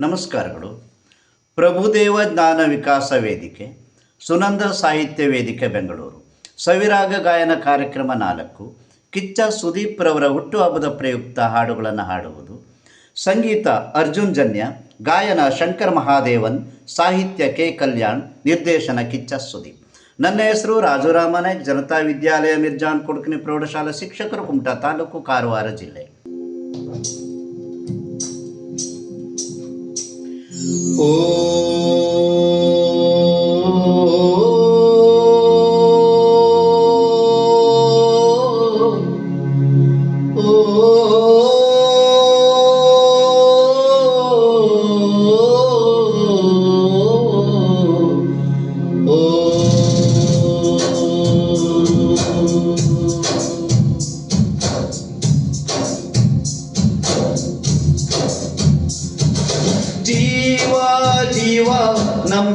ನಮಸ್ಕಾರಗಳು. ಪ್ರಭುದೇವ ಜ್ಞಾನ ವಿಕಾಸ ವೇದಿಕೆ, ಸುನಂದ ಸಾಹಿತ್ಯ ವೇದಿಕೆ, ಬೆಂಗಳೂರು. ಸವಿರಾಗ ಗಾಯನ ಕಾರ್ಯಕ್ರಮ ನಾಲ್ಕು. ಕಿಚ್ಚ ಸುದೀಪ್ ರವರ ಹುಟ್ಟುಹಬ್ಬದ ಪ್ರಯುಕ್ತ ಹಾಡುಗಳನ್ನು ಹಾಡುವುದು. ಸಂಗೀತ ಅರ್ಜುನ್ ಜನ್ಯ, ಗಾಯನ ಶಂಕರ್ ಮಹಾದೇವನ್, ಸಾಹಿತ್ಯ ಕೆ ಕಲ್ಯಾಣ್, ನಿರ್ದೇಶನ ಕಿಚ್ಚ ಸುದೀಪ್. ನನ್ನ ಹೆಸರು ರಾಜುರಾಮನೆ, ಜನತಾ ವಿದ್ಯಾಲಯ ಮಿರ್ಜಾನ್ ಕೊಡ್ಕನಿ ಪ್ರೌಢಶಾಲಾ ಶಿಕ್ಷಕರು ಕುಮಟಾ ತಾಲೂಕು ಕಾರವಾರ ಜಿಲ್ಲೆ. ಜೀವ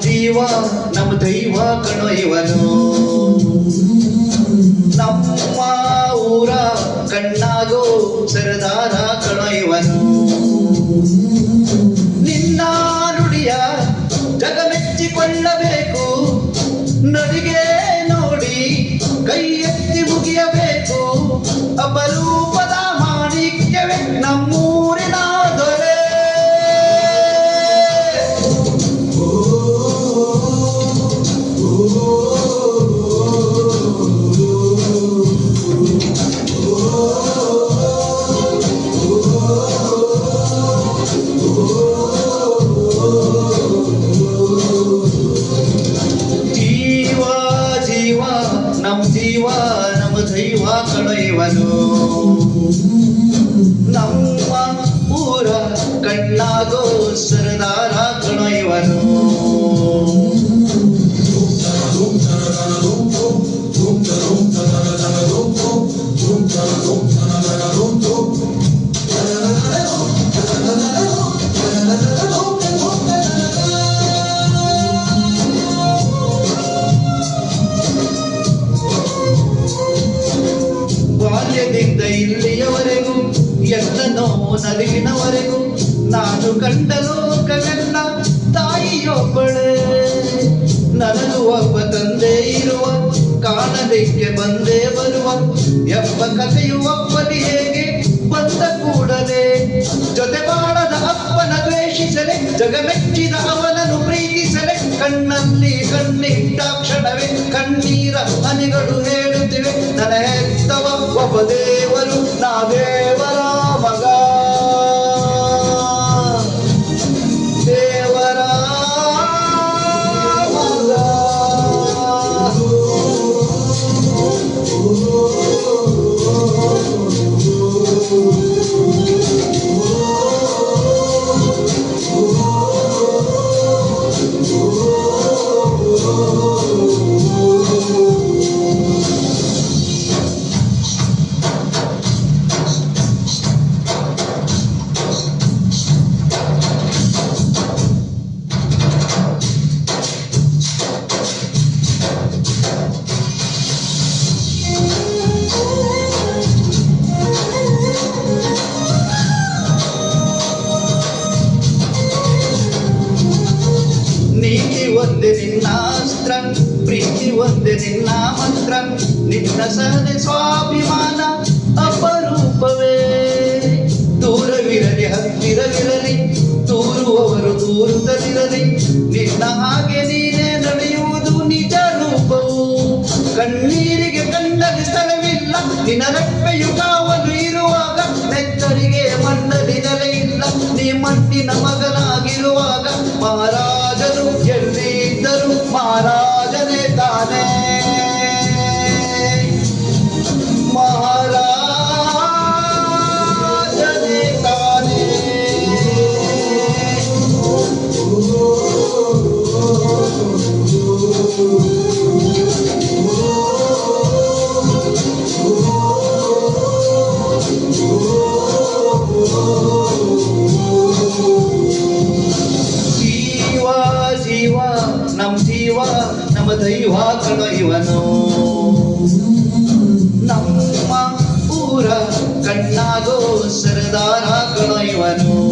ಜೀವ ನಮ್ಮ ದೈವ ಕಣೋ ಇವನು. ನಮ್ಮ ಊರ ಕಣ್ಣಾಗೋ ಸರದಾರ ಕಣೋ ಇವನು. ನಮ್ ಜೀವ ನಮ್ ದೈವ ಕಳೆಯುವನು ನಮ್ಮ ಊರ ಕಣ್ಣಾಗೋ ಸರದಾರ ಕಳೆಯುವನು ಇಲ್ಲಿಯವರೆಗೂ ಎಷ್ಟ ನೋವು ನಲಿಗಿನವರೆಗೂ ನಾನು ಕಂಡ ಲೋಕವೆಲ್ಲ ತಾಯಿಯೊಬ್ಬಳೆ. ನನಗೂ ಒಬ್ಬ ತಂದೆ ಇರುವ ಕಾಣಲಿಕ್ಕೆ ಬಂದೇ ಬರುವ, ಎಂಬ ಕಥೆಯು ಒಬ್ಬನಿ ಒಂದೇ ನಿನ್ನ ಅಸ್ತ್ರ ಪ್ರೀತಿ ಒಂದೇ ನಿನ್ನ ಮಂತ್ರ. ನಿನ್ನ ಸಹನೆ ಸ್ವಾಭಿಮಾನ ಅಪರೂಪವೇ. ದೂರವಿರಲಿ, ಹತ್ತಿರವಿರಲಿ ತೂರುವವರು ತೂರುತ್ತಲಿರಲಿ ನಿನ್ನ ಹಾಗೆ ನೀನೇ ನಡೆಯುವುದು ನಿಜ ರೂಪವು. ಕಣ್ಣೀರಿಗೆ ಕಣ್ಣಲ್ಲಿ ಸ್ಥಳವಿಲ್ಲ, ನಿನ್ನ ಎಲ್ಲಿದ್ದರು ಮಹಾರಾಜನೇ ತಾನೇ ನಮ್ ಜೀವ ನಮ್ಮ ದೈವ ಕಣ ಇವನು. ನಮ್ಮ ಊರ ಕಣ್ಣಾಗೋ ಸರದಾರ ಕಣ ಇವನು.